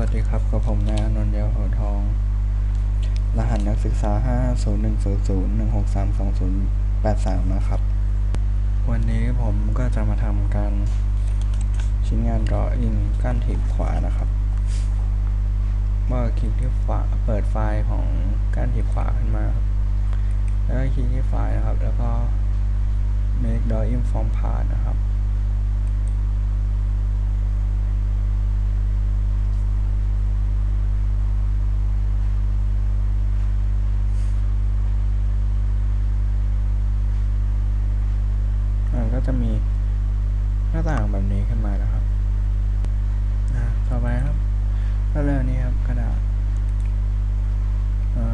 วัสดีครับ กับผมนายนนท์เดียวหัวทอง รหัสนักศึกษา 5 0 1 0 0 1 6 3 2 0 8 3 นะครับ วันนี้ผมก็จะมาทำการชิ้นงาน drawing ก้านถีบขวานะครับ เมื่อคลิกที่ฝาเปิดไฟล์ของก้านถีบขวาขึ้นมา แล้วก็คลิกที่ไฟล์นะครับ แล้วก็ make drawing from part นะครับ จะมีหน้าต่างแบบนี้ขึ้นมานะครับอ่าต่อไปครับก็เลือกนี้ครับกระดาษ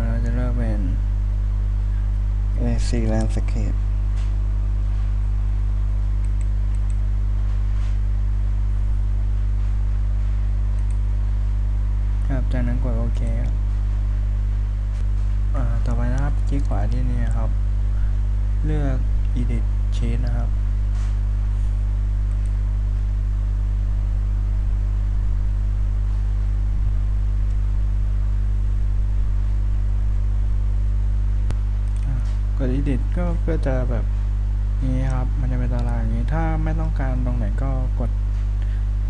เราจะเลือกเป็น AC Landscape ครับจากนั้นกดโอเคครับต่อไปนะครับคลิกขวาที่นี่ครับ เลือก edit sheet นะครับ edit ก็ก็จะแบบนี้ครับ มันจะเป็นตารางอย่างนี้ ถ้าไม่ต้องการตรงไหนก็กด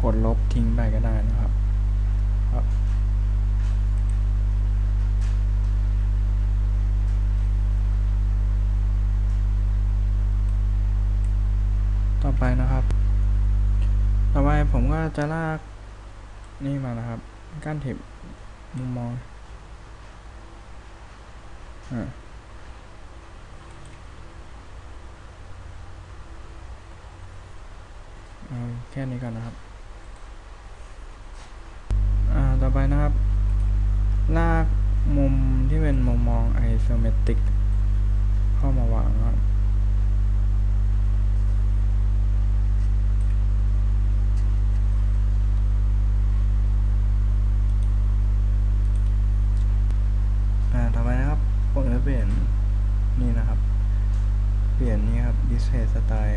กดลบทิ้งไปก็ได้นะครับครับต่อไปนะครับ ต่อไปผมก็จะลากนี่มานะครับก้านถิบมุมมองอ่า เอาแค่นี้ก่อนนะครับ อ่า ต่อไปนะครับ ลากมุมที่เป็นมุมมองไอโซเมตริก เข้ามาวางครับต่อไปนะครับผมจะเปลี่ยนนี่นะครับ เปลี่ยนนี่ครับ display style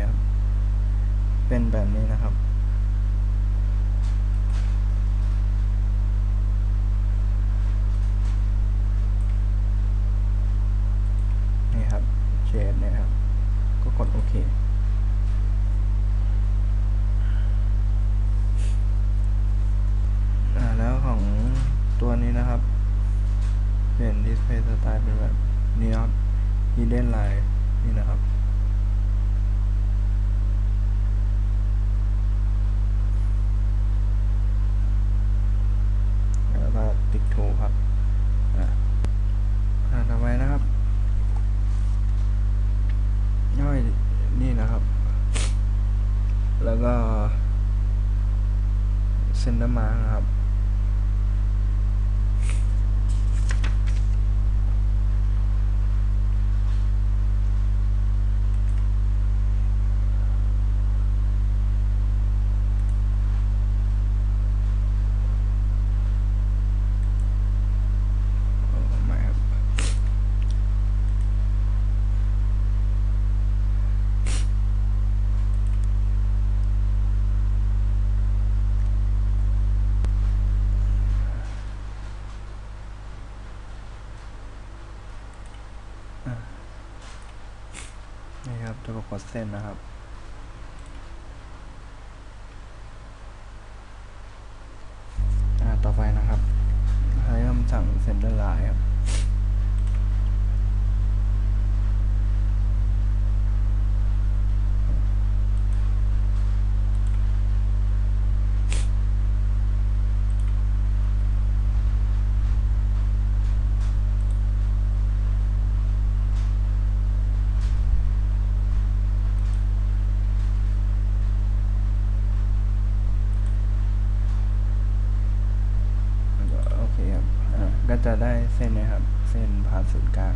เป็นแบบนี้นะครับ นี่ครับเชดเนี่ยครับ ก็กดโอเคแล้วของตัวนี้นะครับ เปลี่ยน display style เป็นแบบนี้ครับ hidden line นี่นะครับ ก็เซนเตอร์มาครับ นี่ครับจะประกดเส้นนะครับ ศูนย์กลา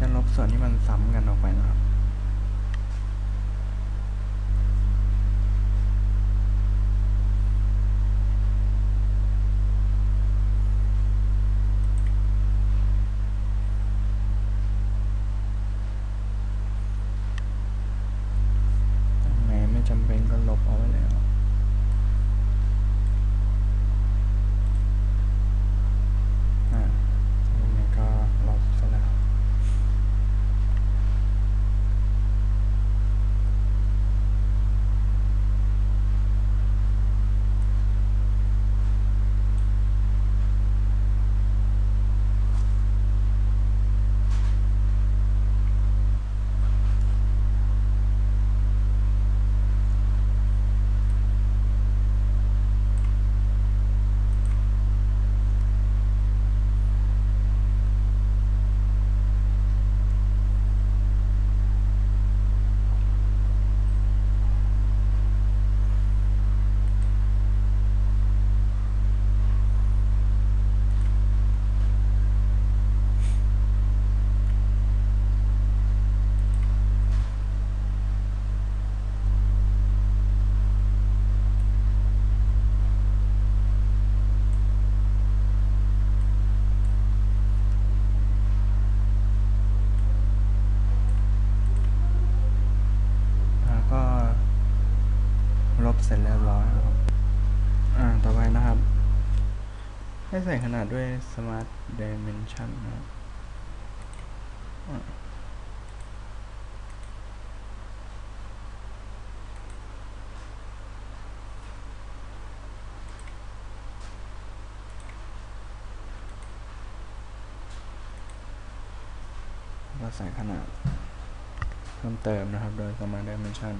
จะลบส่วนที่มันซ้ำกันออกไปนะครับ ให้ใส่ขนาดด้วย Smart Dimension นะครับอ่าก็ใส่ขนาดเพิ่มเติมนะครับ โดย Smart Dimension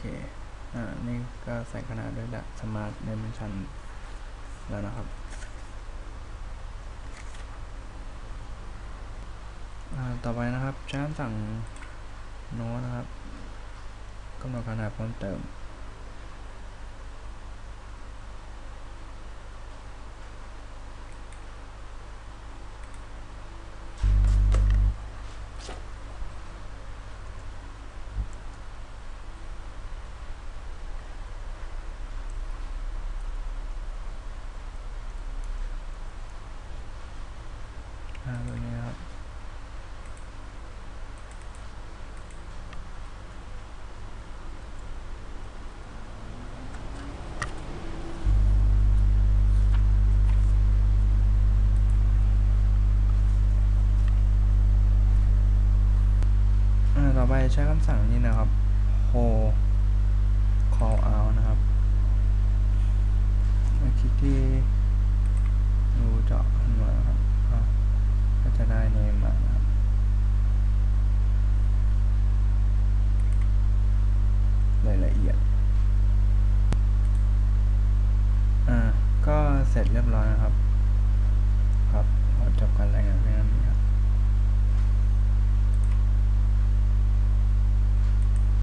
เค อ่า นี่ก็ใส่ขนาดด้วยดัก Smart Dimension แล้วนะครับ ต่อไปนะครับใช้คำสั่งโน้ตนะครับกำหนดขนาดเพิ่มเติม ใช้คำสั่งนี้นะครับ hold call out นะครับมาคลิกที่รูเจาะขึ้นมาครับก็จะได้เนมมา